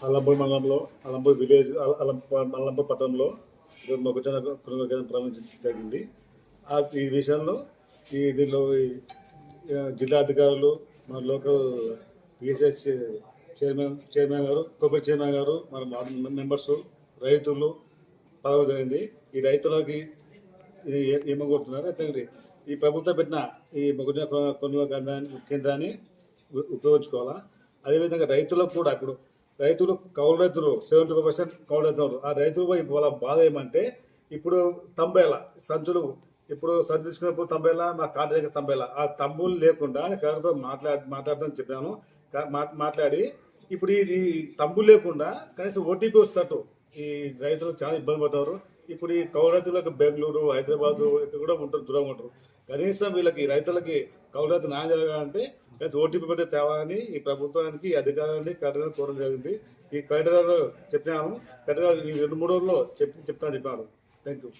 అలంపూర్ మండలంలో అలంపూర్ విలేజ్ అలంపూర్ పట్టణంలో మొక్కజొన్న కొనుగోలు కేంద్రం ప్రారంభించడం జరిగింది. ఆ ఈ విషయంలో ఈ దీనిలో ఈ, జిల్లా అధికారులు మన local PSS chairman chairman garu Cooper chairman గారు మన మెంబర్స్ రైతులు పాల్గొనగలిగింది ఈ రైతులకి ఇది ఏ- ఏమనుకుంటున్నారు అయితే ఈ ప్రభుత్వం పెట్టిన ఈ మొక్కజొన్న కొనుగోలు కేంద్రాన్ని కేంద్రాన్ని ఉపయోగించుకోవాలా? అదేవిధంగా రైతులకు కూడా ఇప్పుడు రైతులు కౌలు రైతులు సెవెంటీ ఫైవ్ పర్సెంట్ కౌలు రైతులు ఆ రైతులు వాళ్ళ బాధ ఏమంటే ఇప్పుడు తంబేల సంచులు ఇప్పుడు సంచి తీసుకున్నప్పుడు తంబేలా మా కార్డు దగ్గర తంబేలా. ఆ తమ్ములు లేకుండా గారితో మాట్లాడి మాట్లాడదని చెప్పాను. మాట్లాడి ఇప్పుడు ఈ తంబు తమ్ములు లేకుండా కనీసం ఓటీపీ వస్తట్టు ఈ రైతులు చాలా ఇబ్బంది పడతారు ఇప్పుడు ఈ కౌలు రైతులకు బెంగళూరు హైదరాబాదు ఇక్కడ కూడా ఉంటారు దూరం ఉంటారు. కనీసం వీళ్ళకి రైతులకి కౌలు రైతు న్యాయం జరగాలంటే ఓటీపీ పెడితే తేవాలని ఈ ప్రభుత్వానికి అధికారాన్ని కలెక్టర్ కోరడం జరిగింది. ఈ కలెక్టర్ చెప్పినాను. కలెక్టర్ ఈ రెండు మూడు రోజుల్లో చెప్పి చెప్తాను చెప్పాను. Thank you